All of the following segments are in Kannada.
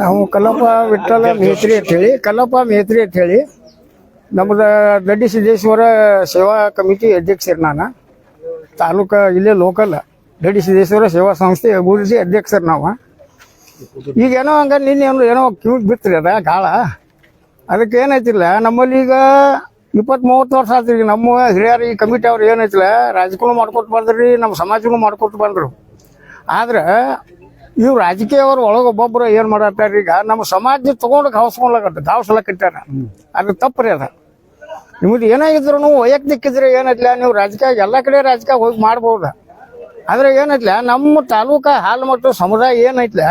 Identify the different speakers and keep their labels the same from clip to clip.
Speaker 1: ನಾವು ಕಲ್ಲಪ್ಪ ವಿಠಲ ಮೇತ್ರಿ ಅಂತ ಹೇಳಿ, ಕಲ್ಲಪ್ಪ ಮೇತ್ರಿ ಅಂತ ಹೇಳಿ, ನಮ್ದು ದಡ್ಡಿ ಸಿದ್ದೇಶ್ವರ ಸೇವಾ ಕಮಿಟಿ ಅಧ್ಯಕ್ಷರು ನಾನು. ತಾಲೂಕ ಇಲ್ಲೇ ಲೋಕಲ್ ದಡ್ಡಿ ಸಿದ್ದೇಶ್ವರ ಸೇವಾ ಸಂಸ್ಥೆ ಅಭಿವೃದ್ಧಿ ಅಧ್ಯಕ್ಷರು ನಾವು. ಈಗ ಏನೋ ಹಂಗ ನಿನ್ನೆ ಏನೋ ಕಿವಿಗೆ ಬಿತ್ತರಿ ಅದ ಗಾಳ. ಅದಕ್ಕೆ ಏನೈತಿಲ್ಲ ನಮ್ಮಲ್ಲಿ ಈಗ ಇಪ್ಪತ್ತ್ ಮೂವತ್ತು ವರ್ಷ ಆಯ್ತು ಈಗ ನಮ್ಮ ಹಿರಿಯರು ಈ ಕಮಿಟಿ ಅವ್ರು ಏನೈತಿಲ್ಲ ರಾಜಕೀಯ ಮಾಡ್ಕೊತ ಬಂದ್ರಿ, ನಮ್ಮ ಸಮಾಜನೂ ಮಾಡ್ಕೊತ ಬಂದ್ರು. ಆದ್ರೆ ಇವ್ ರಾಜಕೀಯವ್ರ ಒಳಗೆ ಒಬ್ಬೊಬ್ರು ಏನ್ ಮಾಡತ್ತಾರ ಈಗ ನಮ್ಮ ಸಮಾಜ ತಗೊಂಡು ಗಾವಸ್ಕೊಳಕತ್ತ ಇಟ್ಟಾರ ಅದು ತಪ್ಪ್ರಿ ಅದ. ನಿಮ್ದು ಏನಾಗಿದ್ರು ವೈಯಕ್ತಿಕ ಇದ್ರೆ ಏನೈತ್ಲ ನೀವು ರಾಜಕೀಯ, ಎಲ್ಲ ಕಡೆ ರಾಜಕೀಯ ಹೋಗಿ ಮಾಡ್ಬೋದ. ಆದ್ರೆ ಏನೈತ್ಲ ನಮ್ಮ ತಾಲೂಕ ಹಾಲು ಮತ್ತು ಸಮುದಾಯ ಏನೈತ್ಲ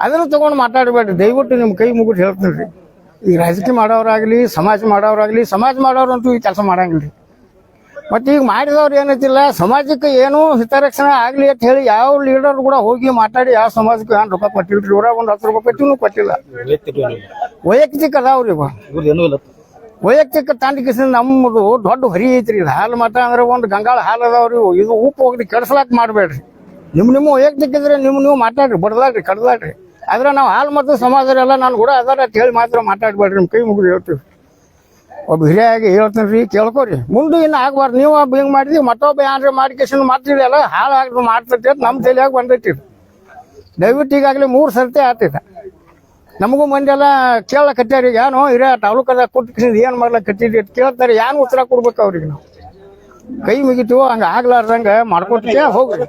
Speaker 1: ಅದನ್ನ ತಗೊಂಡು ಮಾತಾಡಬೇಡ್ರಿ. ದಯವಿಟ್ಟು ನಿಮ್ಮ ಕೈ ಮುಗಿದು ಹೇಳ್ತೀನಿ ರೀ ಈ ರಾಜಕೀಯ ಮಾಡೋರಾಗ್ಲಿ ಸಮಾಜ ಮಾಡೋರಾಗ್ಲಿ ಸಮಾಜ ಮಾಡೋರಂತೂ ಈ ಕೆಲಸ ಮಾಡಂಗಿಲ್ಲ ಮತ್ತೆ ಈಗ ಮಾಡಿದವ್ರು ಏನೈತಿಲ್ಲ, ಸಮಾಜಕ್ಕೆ ಏನು ಹಿತರಕ್ಷಣೆ ಆಗ್ಲಿ ಅಂತ ಹೇಳಿ ಯಾವ ಲೀಡರ್ ಕೂಡ ಹೋಗಿ ಮಾತಾಡಿ ಯಾವ ಸಮಾಜಕ್ಕೆ ಏನು ರೂಪಾಯಿ ಕೊಟ್ಟಿಲ್ರಿ? ಇವ್ರಾಗ ಒಂದು ಹತ್ತು ರೂಪಾಯಿ ಕೊಟ್ಟಿನೂ ಕೊಟ್ಟಿಲ್ಲ. ವೈಯಕ್ತಿಕ ಅದಾವ್ರಿ ವೈಯಕ್ತಿಕ ತಂಡಕಿಸಿದ ನಮ್ಮದು ದೊಡ್ಡ ಹರಿ ಐತ್ರಿ. ಇದು ಹಾಲು ಮಠ ಅಂದ್ರೆ ಒಂದು ಗಂಗಾಳ ಹಾಲು ಅದಾವ್ರಿ. ಇದು ಉಪ್ಪು ಹೋಗ್ರಿ ಕೆಡ್ಸಲಾಕ್ ಮಾಡ್ಬೇಡ್ರಿ. ನಿಮ್ಮ ನಿಮ್ಮ ವೈಯಕ್ತಿಕ ಇದ್ರೆ ನಿಮ್ಮ ನೀವು ಮಾತಾಡ್ರಿ ಬಡ್ದಾಡ್ರಿ ಕಡ್ದಾಡ್ರಿ ಆದ್ರೆ ನಾವು ಹಾಲು ಮತ್ತು ಸಮಾಜರೆಲ್ಲ ನಾನು ಕೂಡ ಅದಾರ ಅಂತ ಹೇಳಿ ಮಾತ್ರ ಮಾತಾಡ್ಬೇಡ್ರಿ, ನಿಮ್ ಕೈ ಮುಗಿದು ಹೇಳ್ತೀವಿ. ಒಬ್ಬ ಹಿರಿಯಾಗಿ ಹೇಳ್ತೀನಿ ರೀ, ಕೇಳ್ಕೊರಿ. ಮುಂದೆ ಇನ್ನು ಆಗ್ಬಾರ್ದು. ನೀವು ಒಬ್ಬ ಹಿಂಗೆ ಮಾಡಿದ್ವಿ ಮತ್ತೊಬ್ಬ ಏನಾರ ಮಾಡಿಕೇಶನ್ ಮಾಡ್ತೀವಿ ಅಲ್ಲ ಹಾಳು ಆಗ್ದು ಮಾಡ್ತೈತಿ ಅಂತ ನಮ್ಮ ತಲೆಯಾಗ ಬಂದೈತಿ. ದಯವಿಟ್ಟು ಈಗಾಗಲೇ ಮೂರು ಸರ್ತಿ ಆತೈತೆ ನಮಗೂ ಮಂದಿ ಎಲ್ಲ ಕೇಳಕತ್ಯಾರ ಈಗ ಏನೋ ಹಿರಿಯ ತಾಲೂಕದಾಗ ಕುಟ್ಟ ಏನು ಮಾಡ್ಲಕ್ಕೆ ಕಟ್ಟಿದ್ರಿ ಅಂತ ಕೇಳ್ತಾರೆ ಏನು ಉತ್ತರ ಕೊಡ್ಬೇಕು ಅವ್ರಿಗೆ ನಾವು? ಕೈ ಮುಗಿತೀವೋ, ಹಂಗ ಆಗ್ಲಾರ್ದಂಗ ಮಾಡ್ಕೊತೀಯ ಹೋಗ್ರಿ.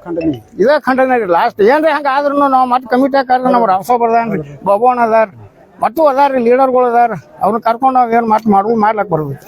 Speaker 1: ಇದೇ ಖಂಡನೆ ರೀ ಲಾಸ್ಟ್ ಏನ್ರಿ ಹಂಗ ಆದ್ರೂ ನಾವು ಮತ್ತೆ ಕಮಿಟಿ ಹಾಕಾದ್ರೆ ನಮ್ಮ ರಾಸ ಬರ್ದಾನ್ರಿ ಬಬೋನ್ ಅದಾರ ಮತ್ತು ಅದಾರ ಲೀಡರ್ಗಳು ಅದಾರ. ಅವ್ರನ್ನ ಕರ್ಕೊಂಡು ಏನು ಮಾತು ಮಾಡ್ಬೋದು ಮಾಡ್ಲಕ್ ಬರ್ಬೇಕು.